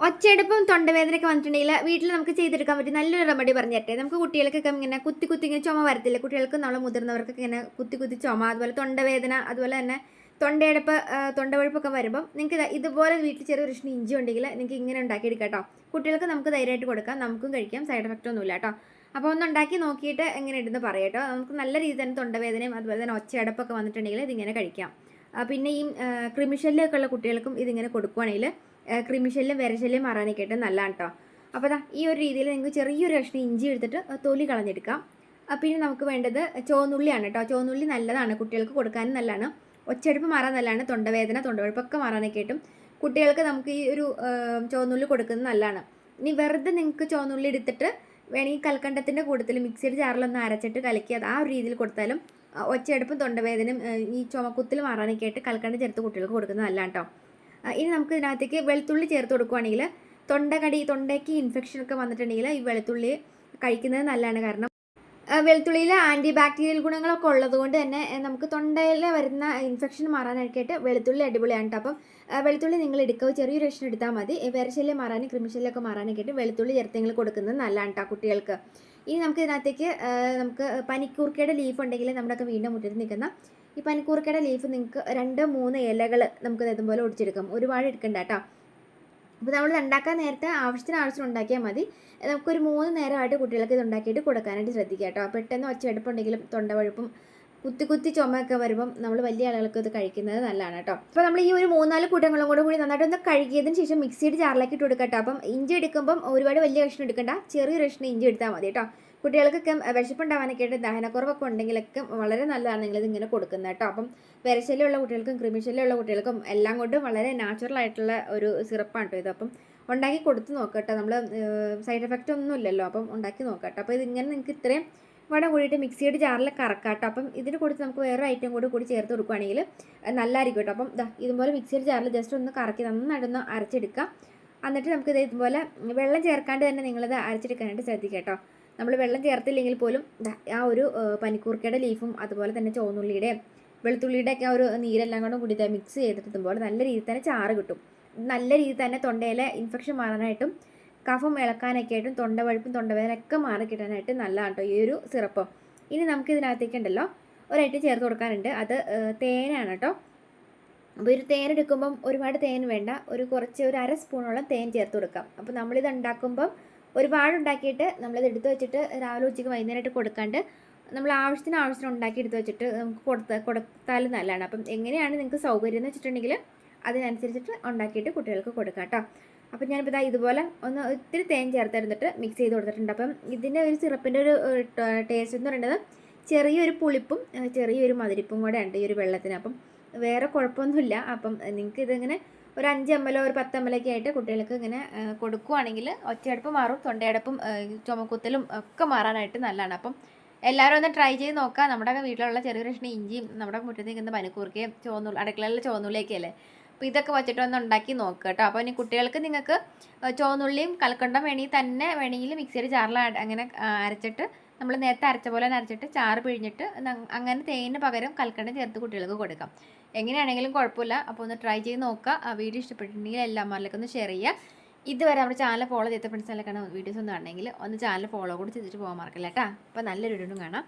ഒച്ചയെടുപ്പും തൊണ്ടവേദനയൊക്കെ വന്നിട്ടുണ്ടെങ്കിൽ വീട്ടിൽ നമുക്ക് ചെയ്തെടുക്കാൻ പറ്റിയ നല്ലൊരു റെമഡി പറഞ്ഞു തരട്ടെ നമുക്ക് കുട്ടികൾക്കൊക്കെ ഇങ്ങനെ കുത്തി കുത്തി ഇങ്ങനെ ചുമ വരത്തില്ല? കുട്ടികൾക്ക് നമ്മൾ മുതിർന്നവർക്കൊക്കെ ഇങ്ങനെ കുത്തി കുത്തി ചുമ അതുപോലെ തൊണ്ടവേദന അതുപോലെ തന്നെ തൊണ്ടയടപ്പ് തൊണ്ടവഴുപ്പൊക്കെ വരുമ്പോൾ നിങ്ങൾക്ക് ഇതുപോലെ വീട്ടിൽ ചെറിയ കൃഷ്ണ ഇഞ്ചി ഉണ്ടെങ്കിൽ നിങ്ങൾക്ക് ഇങ്ങനെ ഉണ്ടാക്കിയെടുക്കാം കേട്ടോ കുട്ടികൾക്ക് നമുക്ക് ധൈര്യമായിട്ട് കൊടുക്കാം നമുക്കും കഴിക്കാം സൈഡ് എഫക്റ്റ് ഒന്നുമില്ല കേട്ടോ. അപ്പോൾ ഒന്ന് ഉണ്ടാക്കി നോക്കിയിട്ട് എങ്ങനെ ഉണ്ടെന്ന് പറയാം നമുക്ക് നല്ല രീതിയിൽ തന്നെ തൊണ്ടവേദനയും അതുപോലെ തന്നെ ഒച്ചയടപ്പൊക്കെ വന്നിട്ടുണ്ടെങ്കിൽ ഇതിങ്ങനെ കഴിക്കാം. പിന്നെ ഈ ആ, ഉള്ള കുട്ടികൾക്കും ഇതിങ്ങനെ കൊടുക്കുവാണെങ്കിൽ ആ, കൃമിശല്യം വിരശല്യം മാറാനൊക്കെ ആയിട്ട് നല്ലതാണ് കേട്ടോ അപ്പോൾ ദാ ഈ ഒരു രീതിയിൽ നിങ്ങൾക്ക് ചെറിയൊരു കഷ്ണം ഇഞ്ചി എടുത്തിട്ട് തൊലി കളഞ്ഞെടുക്കാം. പിന്നെ നമുക്ക് വേണ്ടത് ചോന്നുള്ളിയാണ് കേട്ടോ ചോന്നുള്ളി നല്ലതാണ് കുട്ടികൾക്ക് കൊടുക്കാനും നല്ലതാണ്. ഒച്ചടുപ്പ് മാറാൻ നല്ലതാണ് തൊണ്ടവേദന തൊണ്ടവെടുപ്പൊക്കെ മാറാനൊക്കെ ആയിട്ടും കുട്ടികൾക്ക് നമുക്ക് ഈ ഒരു ചോന്നുള്ളി കൊടുക്കുന്നത് നല്ലതാണ്. ഇനി വെറുതെ നിങ്ങൾക്ക് ചോന്നുള്ളി എടുത്തിട്ട് വേണമെങ്കിൽ കൽക്കണ്ടത്തിന്റെ കൂട്ടത്തിൽ മിക്സിയുടെ ജാറിലൊന്ന് അരച്ചിട്ട് കലക്കി അത് ആ ഒരു രീതിയിൽ കൊടുത്താലും ഒച്ചയടുപ്പും തൊണ്ടവേദനയും ഈ ചുമക്കുത്തിൽ മാറാനൊക്കെ ആയിട്ട് കൽക്കണ്ട ചേർത്ത് കുട്ടികൾക്ക് കൊടുക്കുന്നത് നല്ലതാണ് കേട്ടോ ഇനി നമുക്ക് ഇതിനകത്തേക്ക് വെളുത്തുള്ളി ചേർത്ത് കൊടുക്കുവാണെങ്കിൽ തൊണ്ടകടി തൊണ്ടയ്ക്ക് ഇൻഫെക്ഷൻ ഒക്കെ വന്നിട്ടുണ്ടെങ്കിൽ ഈ വെളുത്തുള്ളി കഴിക്കുന്നത് നല്ലതാണ് കാരണം വെളുത്തുള്ളിയിൽ ആന്റി ബാക്ടീരിയൽ ഗുണങ്ങളൊക്കെ ഉള്ളതുകൊണ്ട് തന്നെ നമുക്ക് തൊണ്ടയിൽ വരുന്ന ഇൻഫെക്ഷൻ മാറാനൊക്കെയായിട്ട് വെളുത്തുള്ളി അടിപൊളിയാണ് കേട്ടോ അപ്പം വെളുത്തുള്ളി നിങ്ങൾ എടുക്കുക. ചെറിയൊരു രക്ഷണം എടുത്താൽ മതി. വിരശല്യം മാറാനും കൃമിശല്യമൊക്കെ മാറാനൊക്കെയായിട്ട് വെളുത്തുള്ളി ചേർത്ത് കൊടുക്കുന്നത് നല്ലതാണ് കേട്ടോ കുട്ടികൾക്ക്. ഇനി നമുക്ക് ഇതിനകത്തേക്ക് നമുക്ക് പനിക്കൂർക്കയുടെ ലീഫ് ഉണ്ടെങ്കിൽ നമ്മുടെയൊക്കെ വീണ്ടും മുറ്റത്ത് നിൽക്കുന്ന ഈ പനിക്കൂർക്കയുടെ ലീഫ് നിങ്ങൾക്ക് രണ്ട് മൂന്ന് ഇലകൾ നമുക്ക് ഇതുപോലെ ഒടിച്ചെടുക്കാം. ഒരുപാട് എടുക്കണ്ട കേട്ടോ അപ്പോൾ നമ്മൾ ഉണ്ടാക്കാൻ നേരത്തെ ആവശ്യത്തിന് ആവശ്യത്തിന് ഉണ്ടാക്കിയാൽ മതി. നമുക്കൊരു മൂന്ന് നേരമായിട്ട് കുട്ടികൾക്ക് ഇത് ഉണ്ടാക്കിയിട്ട് കൊടുക്കാനായിട്ട് ശ്രദ്ധിക്കുക കേട്ടോ പെട്ടെന്ന് ഒച്ചയെടുപ്പുണ്ടെങ്കിലും തൊണ്ടവഴുപ്പും കുത്തി കുത്തി ചുമയൊക്കെ വരുമ്പം നമ്മൾ വലിയ ആളുകൾക്ക് ഇത് കഴിക്കുന്നത് നല്ലതാണ് കേട്ടോ അപ്പോൾ നമ്മൾ ഈ ഒരു മൂന്നാൽ കൂട്ടങ്ങളും കൂടെ കൂടി നന്നായിട്ടൊന്ന് കഴുകിയതിന് ശേഷം മിക്സിയുടെ ജാറിലേക്ക് ഇട്ട് കൊടുക്കട്ടോ കേട്ടോ അപ്പം ഇഞ്ചി എടുക്കുമ്പം ഒരുപാട് വലിയ കഷ്ണം എടുക്കണ്ട. ചെറിയൊരു കഷ്ണം ഇഞ്ചി എടുത്താൽ മതി കേട്ടോ കുട്ടികൾക്കൊക്കെ വിശപ്പുണ്ടാവാനൊക്കെ ആയിട്ട് ദഹനക്കുറവൊക്കെ ഉണ്ടെങ്കിലൊക്കെ വളരെ നല്ലതാണ് നിങ്ങളിത് ഇങ്ങനെ കൊടുക്കുന്നത് കേട്ടോ. അപ്പം വിരശല്യമുള്ള കുട്ടികൾക്കും കൃമിശല്യമുള്ള കുട്ടികൾക്കും എല്ലാം കൊണ്ടും വളരെ നാച്ചുറൽ ആയിട്ടുള്ള ഒരു സിറപ്പാണ് കേട്ടോ ഇത്. അപ്പം ഉണ്ടാക്കി കൊടുത്ത് നോക്കട്ടെ നമ്മൾ സൈഡ് എഫക്റ്റ് ഒന്നും ഇല്ലല്ലോ. അപ്പം ഉണ്ടാക്കി നോക്കട്ടെ അപ്പോൾ ഇതിങ്ങനെ നിങ്ങൾക്ക് ഇത്രയും വട കൂടിയിട്ട് മിക്സിയുടെ ജാറിൽ കറക്കാട്ടോ അപ്പം ഇതിന് കൊടുത്ത് നമുക്ക് വേറെ ഐറ്റം കൂടി കൂടി ചേർത്ത് കൊടുക്കുകയാണെങ്കിൽ നല്ലതായിരിക്കും കേട്ടോ. അപ്പം ഇതുപോലെ മിക്സിയുടെ ജാറിൽ ജസ്റ്റ് ഒന്ന് കറക്കി നന്നായിട്ടൊന്ന് അരച്ചെടുക്കാം. എന്നിട്ട് നമുക്കിത് ഇത് ഇതുപോലെ വെള്ളം ചേർക്കാണ്ട് തന്നെ നിങ്ങളിത് അരച്ചെടുക്കാനായിട്ട് ശ്രദ്ധിക്കാം കേട്ടോ. നമ്മൾ വെള്ളം ചേർത്തില്ലെങ്കിൽ പോലും ആ ഒരു പനിക്കൂർക്കയുടെ ലീഫും അതുപോലെ തന്നെ ചുവന്നുള്ളിയുടെയും വെളുത്തുള്ളിയുടെ ഒക്കെ ആ ഒരു നീരെല്ലാം കൂടെ കൂടിയിട്ട് മിക്സ് ചെയ്തിട്ട് ഇതുപോലെ നല്ല രീതിയിൽ തന്നെ ചാറ് കിട്ടും. നല്ല രീതിയിൽ തന്നെ തൊണ്ടയിലെ ഇൻഫെക്ഷൻ മാറാനായിട്ടും കഫം ഇളക്കാനൊക്കെ ആയിട്ടും തൊണ്ടവഴുപ്പും തൊണ്ടവേദനയൊക്കെ മാറി കിട്ടാനായിട്ട് നല്ലതാണ് കേട്ടോ ഈ ഒരു സിറപ്പ്. ഇനി നമുക്ക് ഇതിനകത്തേക്ക് ഉണ്ടല്ലോ ഒരൈറ്റം ചേർത്ത് കൊടുക്കാനുണ്ട്. അത് തേനാണ് കേട്ടോ അപ്പോൾ ഒരു തേൻ എടുക്കുമ്പം ഒരുപാട് തേൻ വേണ്ട. ഒരു കുറച്ച് ഒരു അര സ്പൂണോളം തേൻ ചേർത്ത് കൊടുക്കാം. അപ്പോൾ നമ്മളിത് ഉണ്ടാക്കുമ്പം ഒരുപാട് ഉണ്ടാക്കിയിട്ട് നമ്മളിത് എടുത്ത് വെച്ചിട്ട് രാവിലെ ഉച്ചയ്ക്ക് വൈകുന്നേരമായിട്ട് കൊടുക്കാണ്ട് നമ്മൾ ആവശ്യത്തിന് ആവശ്യത്തിന് ഉണ്ടാക്കി എടുത്ത് വെച്ചിട്ട് നമുക്ക് കൊടുത്ത കൊടുത്താലും നല്ലതാണ്. അപ്പം എങ്ങനെയാണ് നിങ്ങൾക്ക് സൗകര്യം എന്ന് വെച്ചിട്ടുണ്ടെങ്കിൽ അതിനനുസരിച്ചിട്ട് ഉണ്ടാക്കിയിട്ട് കുട്ടികൾക്ക് കൊടുക്കാം കേട്ടോ. അപ്പം ഞാനിപ്പോൾ ഇതാ ഇതുപോലെ ഒന്ന് ഒത്തിരി തേൻ ചേർത്തെടുത്തിട്ട് മിക്സ് ചെയ്ത് കൊടുത്തിട്ടുണ്ട്. അപ്പം ഇതിന്റെ ഒരു സിറപ്പിന്റെ ഒരു ടേസ്റ്റ് എന്ന് പറയുന്നത് ചെറിയൊരു പുളിപ്പും ചെറിയൊരു മതിരിപ്പും കൂടെ ഉണ്ട് ഈ ഒരു വെള്ളത്തിന്. അപ്പം വേറെ കുഴപ്പമൊന്നുമില്ല. അപ്പം നിങ്ങൾക്ക് ഇതിങ്ങനെ ഒരു അഞ്ച് എം എല്ലോ ഒരു പത്ത് എം ഒക്കെ ആയിട്ട് കുട്ടികൾക്ക് ഇങ്ങനെ കൊടുക്കുകയാണെങ്കിൽ ഒറ്റയടുപ്പ് മാറും തൊണ്ടയടപ്പും ചുമക്കുത്തലും ഒക്കെ മാറാനായിട്ട് നല്ലതാണ്. അപ്പം എല്ലാവരും ഒന്ന് ട്രൈ ചെയ്ത് നോക്കുക നമ്മുടെ വീട്ടിലുള്ള ചെറിയ കൃഷ്ണ ഇഞ്ചിയും നമ്മുടെ മുറ്റത്ത് നിൽക്കുന്ന പനിക്കൂർക്കയും ചോന്നു അടുക്കളയിലെ ചോന്നുള്ളിയൊക്കെയല്ലേ അപ്പോൾ ഇതൊക്കെ വെച്ചിട്ട് ഒന്ന് ഉണ്ടാക്കി നോക്കുക കേട്ടോ. അപ്പോൾ ഇനി കുട്ടികൾക്ക് നിങ്ങൾക്ക് ചോന്നുള്ളിയും കൽക്കണ്ടം വേണമെങ്കിൽ തന്നെ വേണമെങ്കിൽ മിക്സിയുടെ ചാറിൽ അങ്ങനെ അരച്ചിട്ട് നമ്മൾ നേരത്തെ അരച്ച പോലെ അരച്ചിട്ട് ചാറ് പിഴിഞ്ഞിട്ട് അങ്ങനെ തേനിന് പകരം കൽക്കണ്ടം ചേർത്ത് കുട്ടികൾക്ക് കൊടുക്കാം. എങ്ങനെയാണെങ്കിലും കുഴപ്പമില്ല. അപ്പോൾ ഒന്ന് ട്രൈ ചെയ്ത് നോക്കുക. ആ വീഡിയോ ഇഷ്ടപ്പെട്ടിട്ടുണ്ടെങ്കിൽ എല്ലാമാരിലേക്ക് ഒന്ന് ഷെയർ ചെയ്യുക. ഇതുവരെ നമ്മുടെ ചാനൽ ഫോളോ ചെയ്ത ഫ്രണ്ട്സിനൊക്കെ വീഡിയോസ് ഒന്നും ആണെങ്കിൽ ഒന്ന് ചാനൽ ഫോളോ കൂടി ചെയ്തിട്ട് പോകാൻ മറക്കില്ല കേട്ടോ? അപ്പോൾ നല്ലൊരു വീഡിയോ കാണാം.